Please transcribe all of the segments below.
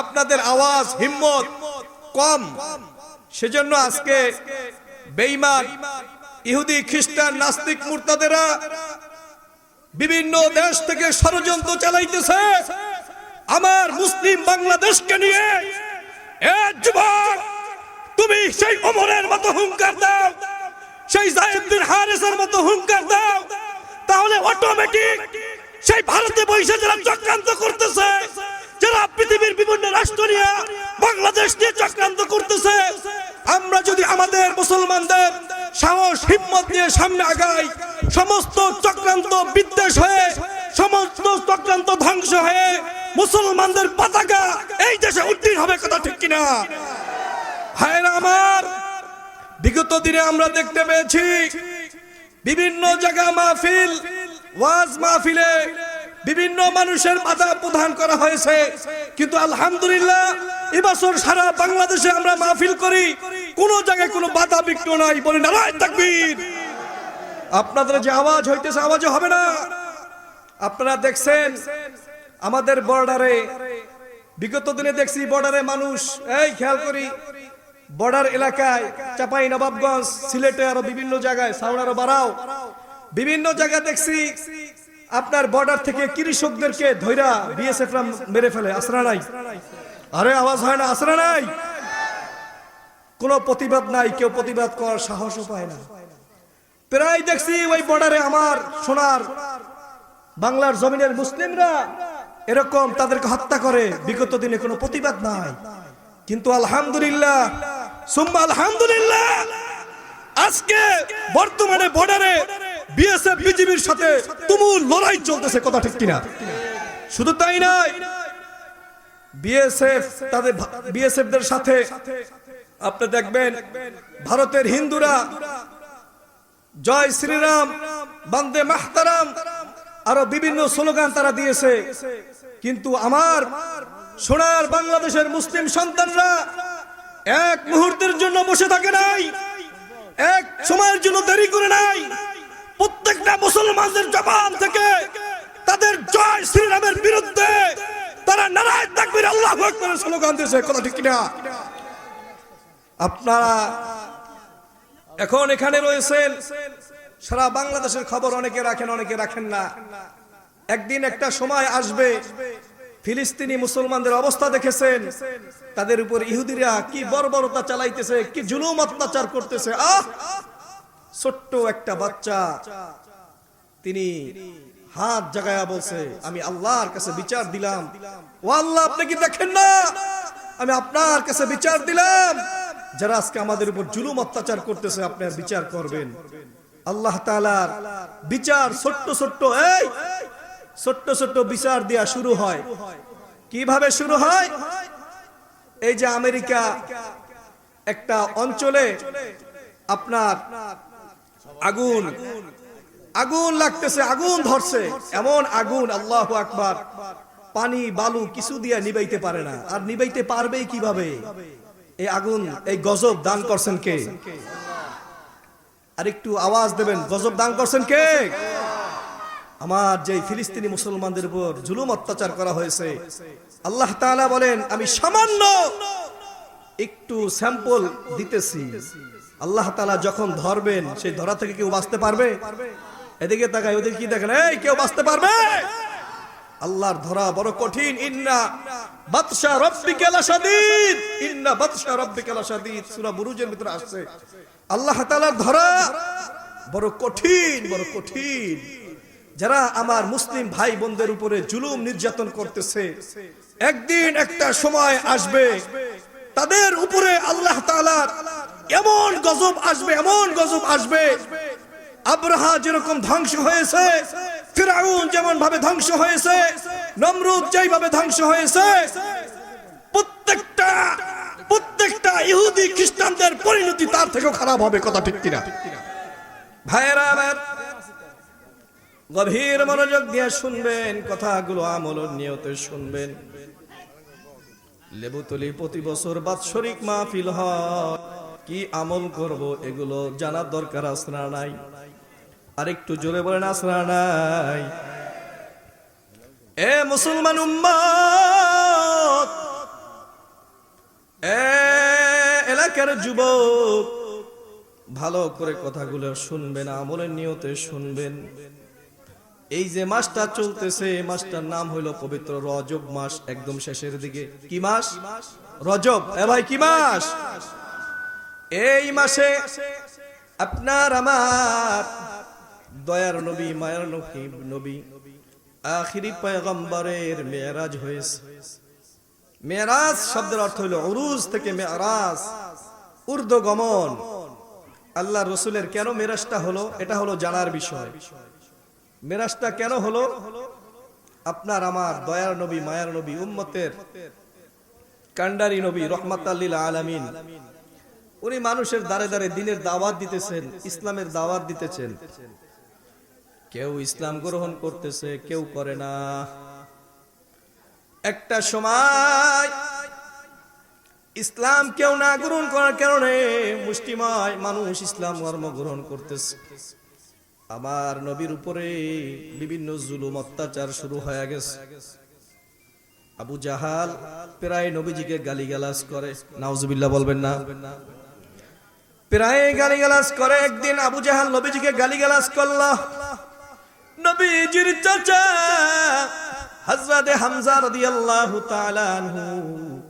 আপনাদের আওয়াজ, হিম্মত কম। সেজন্য আজকে বেঈমান, ইহুদি, খ্রিস্টান, নাস্তিক মুরতাদেরা বিভিন্ন দেশ থেকে ষড়যন্ত্র চালাইতেছে। আমার মুসলিম বাংলাদেশকে নিয়ে যুবক, তুমি সেই ওমরের মতো হুঙ্কার দাও, সেই জায়েদ্দিন হারেসের মতো হুঙ্কার দাও, তাহলে অটোমেটিক সেই ভারতে বসে যারা চক্রান্ত করতেছে যারা পৃথিবীর বিভিন্ন রাষ্ট্র নিয়ে বাংলাদেশ নিয়ে চক্রান্ত করতেছে, আমরা যদি আমাদের মুসলমানদের সাহস, হিম্মত নিয়ে সামনে আগাই, সমস্ত চক্রান্ত বিদ্বেষ হয়ে, সমস্ত চক্রান্ত ধ্বংস হয়ে মুসলমানদের পতাকা এই দেশে উত্তীর্ণ হবে কথা ঠিক কিনা? ভাইরা আমার, বিগত দিনে আমরা দেখতে পেয়েছি, বিভিন্ন জায়গা মাহফিল, ওয়াজ মাহফিলে বিভিন্ন মানুষের মাথা প্রদান করা হয়েছে। কিন্তু আলহামদুলিল্লাহ, এবছর সারা বাংলাদেশে আমরা মাহফিল করি। কোন জায়গায় কোনো বাধা বিঘ্ন নাই বলে নারায় তাকবীর। আপনাদের যে আওয়াজ হইতেছে আওয়াজও হবে না। আপনারা দেখছেন, আমাদের বর্ডারে, বিগত দিনে দেখছি বর্ডারে মানুষ, এই খেয়াল করি, বর্ডার এলাকায়, চাপাই, নবাবগঞ্জ সিলেটে আরও বিভিন্ন জায়গায়, সাউনারো বাড়াও বিভিন্ন জায়গায় দেখছি আপনার বর্ডার থেকে কৃষকদেরকে ধৈরা বিএসএফ মেরে ফেলে, আসরা নাই। আরে, আওয়াজ হয় না, আসরা নাই। কোনো প্রতিবাদ নাই, কেউ প্রতিবাদ করার সাহসও পায় না। প্রায় দেখছি ওই বর্ডারে আমার, সোনার, বাংলার জমিনের মুসলিমরা এরকম তাদেরকে হত্যা করে। বিগত দিনে কোনো প্রতিবাদ নাই। কিন্তু আলহামদুলিল্লাহ, সুম্মা আলহামদুলিল্লাহ, আজকে বর্তমানে বর্ডারে বিএসএফ, বিজিবির সাথে তুমুল লড়াই চলতেছে, কথা ঠিক কিনা? শুধু তাই নয়, বিএসএফ তাদের বিএসএফ দের সাথে আপনি দেখবেন ভারতের হিন্দুরা জয় শ্রীরাম, বন্দে মাহতারাম আরও বিভিন্ন স্লোগান তারা দিয়েছে। কিন্তু আমার সোনার বাংলাদেশের মুসলিম সন্তানরা এক মুহূর্তের জন্য বসে থাকে নাই, এক সময়ের জন্য দেরি করে নাই। প্রত্যেকটা মুসলমানদের জবান থেকে তাদের জয় শ্রীরামের বিরুদ্ধে তারা নারায়ণ তাকবীর, আল্লাহ স্লোগান দিয়েছে, কথা ঠিক কিনা? আপনারা এখন এখানে রয়েছেন, সারা বাংলাদেশের খবর অনেকে রাখেন অনেকে রাখেন না। একদিন একটা সময় আসবে, ফিলিস্তিনি মুসলমানদের অবস্থা দেখেছেন, তাদের উপর ইহুদিরা কি বর্বরতা চালাইতেছে, কি জুলুম অত্যাচার করতেছে, আহ! ছোট্ট একটা বাচ্চা। তিনি হাত জাগায়া বলছে, আমি আল্লাহর কাছে বিচার দিলাম। ও আল্লাহ, আপনি কি দেখেন না? আমি আপনার কাছে বিচার দিলাম। যারা আজকে আমাদের উপর জুলুম, অত্যাচার করতেছে আপনার বিচার করবেন। আল্লাহ তালার বিচার ছোট্ট ছোট্ট, এই ছোট্ট ছোট্ট বিচার দেয়া শুরু হয়। কীভাবে শুরু হয়? এই যে আমেরিকা, একটা অঞ্চলে আপনার আগুন আগুন লাগতেছে, আগুন ধরছে। এমন আগুন, আল্লাহ আকবার। পানি, বালু কিছু দিয়ে নিবাইতে পারে না। আর নিবাইতে পারবে কীভাবে? এই আগুন, এই গজব দান করছেন কে? আর একটু আওয়াজ দেবেন, গজব দান করছেন কে? আমার যে ফিলিস্তিনি মুসলমানদের উপর জুলুম অত্যাচার করা হয়েছে, আল্লাহ বলেন, আমি সামান্য একটু স্যাম্পল দিতেছি। আল্লাহ তালা যখন ধরবেন, সেই ধরা থেকে কেউ বাঁচতে পারবে? এদিকে তাকায় ওদের কি দেখেন? এই, কেউ বাঁচতে পারবে? আল্লাহর ধরা বড় কঠিন। ইন্না বাদশা রব্বিকা লাশাদীদ। ইন্না বাদশা রব্বিকা লাশাদীদ। সূরা বুরুজের ভিতরে আসছে। আল্লাহ তাআলার ধরা বড় কঠিন বড় কঠিন। যারা আমার মুসলিম ভাই বোনদের উপরে জুলুম নির্যাতন করতেছে, একদিন একটা সময় আসবে তাদের উপরে আল্লাহ তাআলার এমন গজব আসবে, এমন গজব আসবে। আব্রাহা যেরকম ধ্বংস হয়েছে, ফিরাউন যেমন ভাবে ধ্বংস হয়েছে, নমরুদ যেইভাবে ধ্বংস হয়েছে, প্রত্যেকটা প্রত্যেকটা ইহুদি খ্রিস্টানদের পরিণতি তার থেকেও খারাপ হবে, কথা ঠিক কিনা? ভাইয়েরা, গভীর মনোযোগ দিয়ে শুনবেন, কথাগুলো আমল নিয়তে শুনবেন। লেবুতলি প্রতি বছর বাৎসরিক মাহফিল হয়। কি আমল করব এগুলো জানার দরকার আসরা নাই? আরেকটু জোরে বলেন আসরা নাই? এ মুসলমান উম্মত, এ এলাকার যুবক, ভালো করে কথাগুলো শুনবেন, আমলের নিয়তে শুনবেন। এই যে মাসটা চলতেছে, এই মাসটার নাম হইল পবিত্র রজব মাস, একদম শেষের দিকে। কি মাস? রজব। এ ভাই, কি মাস? এই মাসে আপনার আমার দয়ার নবী, মায়ার নবী নবী, আখিরি পয়গম্বরের মেয়ারাজ হয়েছে। মেয়ারাজ শব্দের অর্থ হলো উরুজ থেকে মেয়ারাজ গমন আল্লাহ রসুলের কেন মেরাজটা হলো? এটা হলো জানার বিষয়। মেরাজটা কেন হলো? আপনার আমার দয়ার নবী, মায়ার নবী, উম্মতের কান্ডারি নবী রহমাত আলামিন। উনি মানুষের দ্বারে দ্বারে দিনের দাওয়াত দিতেছেন, ইসলামের দাওয়াত দিতেছেন। কেউ ইসলাম গ্রহণ করতেছে, কেউ করে না। একটা সময় ইসলাম কেউ না গ্রহণ করার কারণে মুষ্টিময় মানুষ ইসলাম ধর্ম গ্রহণ করতেছে। আমার নবীর উপরে বিভিন্ন জুলুম, অত্যাচার শুরু হয়ে গেছে। আবু জাহাল প্রায় নবীজিকে গালিগালাজ করে। নাউজুবিল্লাহ বলবেন না। প্রায় গালিগালাজ করে। একদিন আবু জাহাল নবীজিকে গালিগালাজ করল। নবীজির চাচা হযরতে হামজা রাদিয়াল্লাহু তাআলা আনহু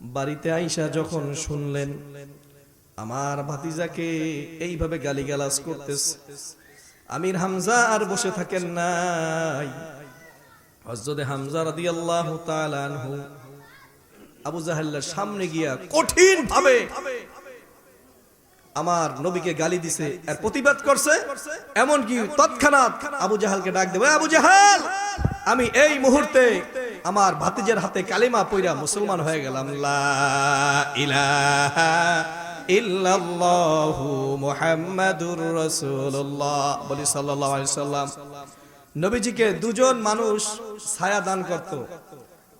বাড়িতে আইসা যখন শুনলেন, আমার ভাতিজাকে এইভাবে গালিগালাজ করতেছে। আমির হামজা আর বসে থাকেন নাই। হযরতে হামজা রাদিয়াল্লাহু তাআলা আনহু আবু জাহেলের সামনে গিয়া কঠিন ভাবে আমার নবীকে গালি দিছে আর প্রতিবাদ করছে। এমন কি তৎক্ষণাৎ আবু জাহালকে ডাক দেবে আবু জাহাল, আমি এই মুহূর্তে আমার ভাতিজের হাতে কালিমা পইরা মুসলমান হয়ে গেলাম, লা ইলাহা নবীজিকে দুজন মানুষ ছায়া দান করত।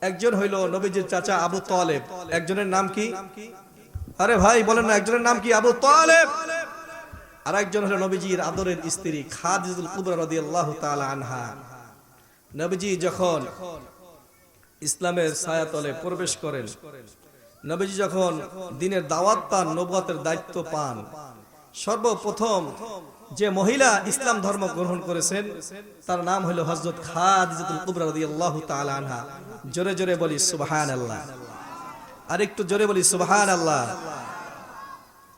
একজন হইল নবীজির চাচা আবু তালেব। একজনের নাম কি? আরে ভাই, বলেন একজনের নাম কি? আবু তালেব। আর একজন হলো নবীজির আদরের স্ত্রী খাদিজুল কুবরা আনহা। নবীজি যখন ইসলামের ছায়াতলে প্রবেশ করেন নবীজি যখন দিনের দাওয়াত পান, নবুয়াতের দায়িত্ব পান, সর্বপ্রথম যে মহিলা ইসলাম ধর্ম গ্রহণ করেছেন, তার নাম হলো হযরত খাদিজাতুল কুবরা রাদিয়াল্লাহু তাআলা আনহা। জোরে জোরে বলি সুবহানাল্লাহ। আর একটু জোরে বলি সুবহানাল্লাহ।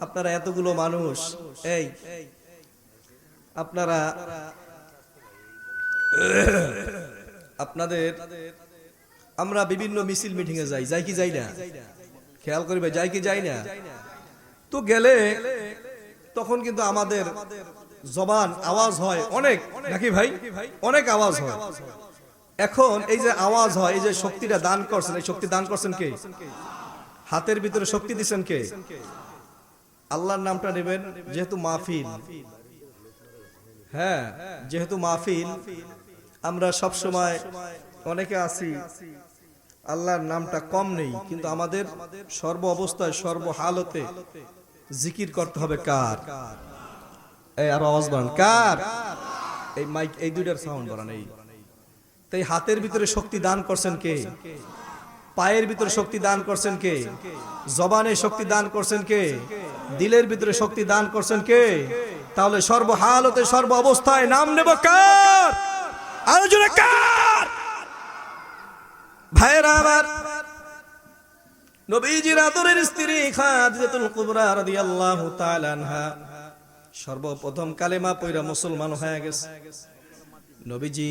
আপনারা এতগুলো মানুষ, এই, আপনারা, আপনাদের, আমরা বিভিন্ন মিছিল মিটিং এ যাই যাই কি যাই না? খেয়াল করিবে, যাই কি যাই না। তো গেলে তখন কিন্তু আমাদের জবান আওয়াজ হয় অনেক। নাকি ভাই? অনেক আওয়াজ হয়। এখন এই যে আওয়াজ হয়, এই যে শক্তিটা দান করছেন, এই শক্তি দান করছেন কে? হাতের ভিতরে শক্তি দিচ্ছেন কে? আল্লাহর নামটা নেবেন যেহেতু মাহফিল। হ্যাঁ যেহেতু মাহফিল, আমরা সব সময় অনেকে আছি আল্লাহর নামটা কম নেই, কিন্তু আমাদের সর্ব অবস্থায়, সর্ব হালতে জিকির করতে হবে কার? এই আর আওয়াজ বাড়ান, কার? এই মাইক, এই দুইটার সাউন্ড বাড়ান, এই। তাই হাতের ভিতরে শক্তি দান করছেন কে? পায়ের ভিতরে শক্তি দান করছেন কে? জবানে শক্তি দান করছেন কে? দিলের ভিতরে শক্তি দান করছেন কে? তাহলে সর্ব হালতে, সর্ব অবস্থায় নাম নেব কার? আলোচনা কার? ভাইরা আমার, নবীজির আদরের স্ত্রী খাদিজাতুল কুবরা রাদিয়াল্লাহু তাআলা আনহা, সর্বপ্রথম কালেমা পয়রা মুসলমান হয়ে গেছে। নবীজি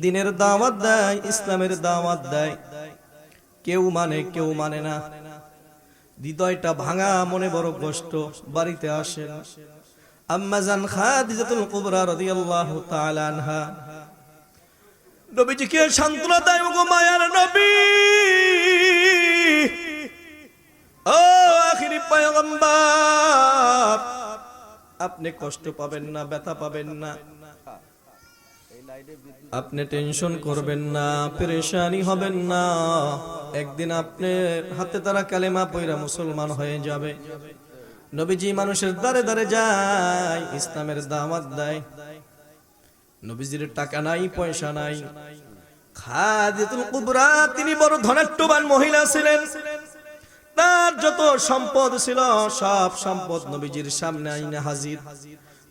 দিনের দাওয়াত দেয়, ইসলামের দাওয়াত দেয়। কেউ মানে কেউ মানে না। হৃদয়টা ভাঙা, মনে বড় কষ্ট, বাড়িতে আসেন আম্মাজান খাদিজাতুল কুবরা রাদিয়াল্লাহু তাআলা আনহা নবীজিকে সান্ত্বনা দেয়, ওগো মায়ার নবী! ও আখিরি পয়গম্বর, আপনি কষ্ট পাবেন না, ব্যথা পাবেন না। আপনি টেনশন করবেন না, পেরেশানি হবেন না। একদিন আপনার হাতে তারা কালেমা পয়রা মুসলমান হয়ে যাবে। নবীজি মানুষের দ্বারে দ্বারে যায়, ইসলামের দাওয়াত দেয়। নবীজির টাকা নাই, পয়সা নাই। খাদিজাতুল কুবরা, তিনি বড় ধনাট্যবান মহিলা ছিলেন। তার যত সম্পদ ছিল, সব সম্পদ নবীজির সামনে আইনা হাজির।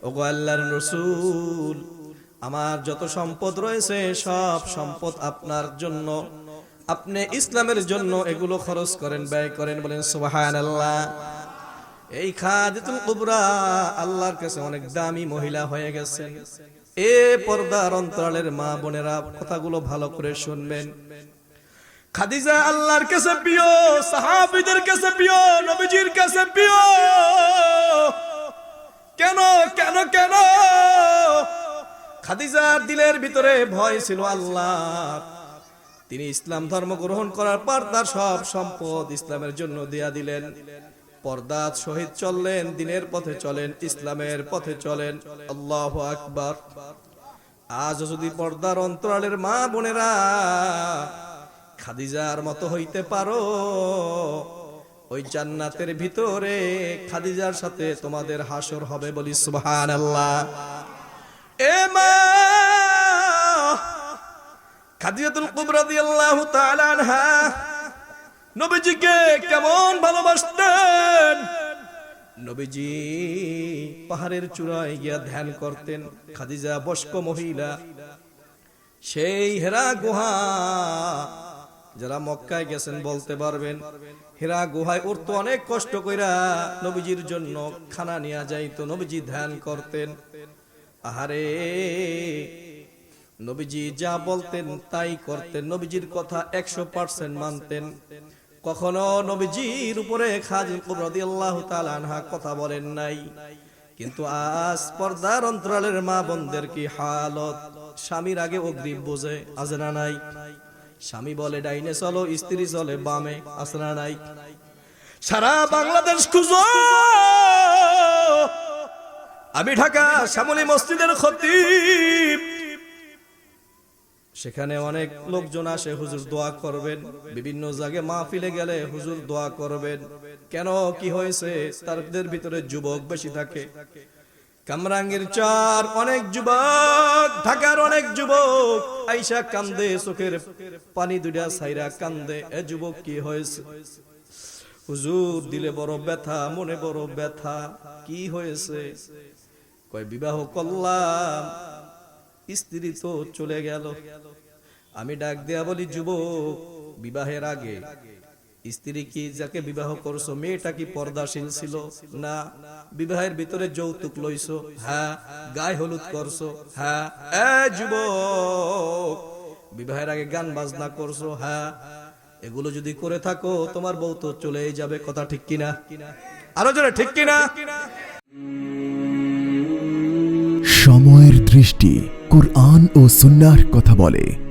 ওগো আল্লাহর রসুল, আমার যত সম্পদ রয়েছে, সব সম্পদ আপনার জন্য। আপনি ইসলামের জন্য এগুলো খরচ করেন, ব্যয় করেন, বলেন সুবহানাল্লাহ। এই খাদিতুল কুবরা আল্লাহর কাছে অনেক দামি মহিলা হয়ে গেছেন। এ পর্দার অন্তরালের মা বোনেরা কথাগুলো ভালো করে শুনবেন। খাদিজা আল্লাহর কাছে প্রিয়, সাহাবীদের কাছে প্রিয়, নবীজির কাছে প্রিয়। কেন কেন কেন? খাদিজার দিলের ভিতরে ভয় ছিল আল্লাহ তিনি ইসলাম ধর্ম গ্রহণ করার পর তার সব সম্পদ ইসলামের জন্য দেয়া দিলেন। পর্দাত শহীদ চললেন, দিনের পথে চলেন, ইসলামের পথে চলেন। আল্লাহ আকবার। আজ যদি পর্দার অন্তরালের মা বোনেরা খাদিজার মতো হইতে পারো, ওই জান্নাতের ভিতরে খাদিজার সাথে তোমাদের হাসর হবে বলি সুবহান আল্লাহ এ মা খাদিজাতুল কুবরা আল্লাহ তাআলা আনহা নবীজিকে কেমন ভালোবাসতেন? নবীজি পাহাড়ের চূড়ায় গিয়া ধ্যান করতেন, খাদিজা বয়স্ক মহিলা। সেই হেরা গুহা, যারা মক্কায় গেছেন বলতে পারবেন, হেরা গুহায় উঠতো অনেক কষ্ট কইরা নবীজির জন্য খানা নিয়ে যাইতো, নবীজি ধ্যান করতেন। আহারে, নবীজি যা বলতেন তাই করতেন, নবীজির কথা একশো পার্সেন্ট মানতেন। কখনো নবীজির উপরে খাজিল কুবরদি আল্লাহ আনহা কথা বলেন নাই। কিন্তু আজ পর্দার অন্তরালের মা বোনদের কি হালত? স্বামীর আগে অগ্রিম বোঝে আজরা নাই? স্বামী বলে, ডাইনে চলো, স্ত্রী চলে, বামে আসরা নাই? সারা বাংলাদেশ খুঁজো! আমি ঢাকা শ্যামলী মসজিদের খতিব। সেখানে অনেক লোকজন আসে, হুজুর দোয়া করবেন। বিভিন্ন জায়গায় মা মাহফিলে গেলে হুজুর দোয়া করবেন। কেন, কি হয়েছে? তাদের ভিতরে যুবক বেশি থাকে। কামরাঙ্গের চার অনেক যুবক, ঢাকার অনেক যুবক আইসা কান্দে, চোখের পানি দুইটা সাইরা কান্দে। এ যুবক, কি হয়েছে? হুজুর, দিলে বড় ব্যথা, মনে বড় ব্যথা। কি হয়েছে? কয়, বিবাহ করলাম। স্ত্রী তো চলে গেল। আমি ডাক দেয়া বলি, যুবক, বিবাহের আগে স্ত্রী কি যাকে বিবাহ করছ? মেয়েটা কি পর্দাশীল ছিল? না। বিবাহের ভিতরে যৌতুক লইছো? হ্যাঁ। গায়ে হলুদ করছ? হ্যাঁ। এ যুবক, বিবাহের আগে গান বাজনা করছ? হ্যাঁ। এগুলো যদি করে থাকো, তোমার বউ তো চলেই যাবে। কথা ঠিক কিনা? আরও জোরে, ঠিক কিনা? সময়ের দৃষ্টি কোরআন ও সুন্নার কথা বলে।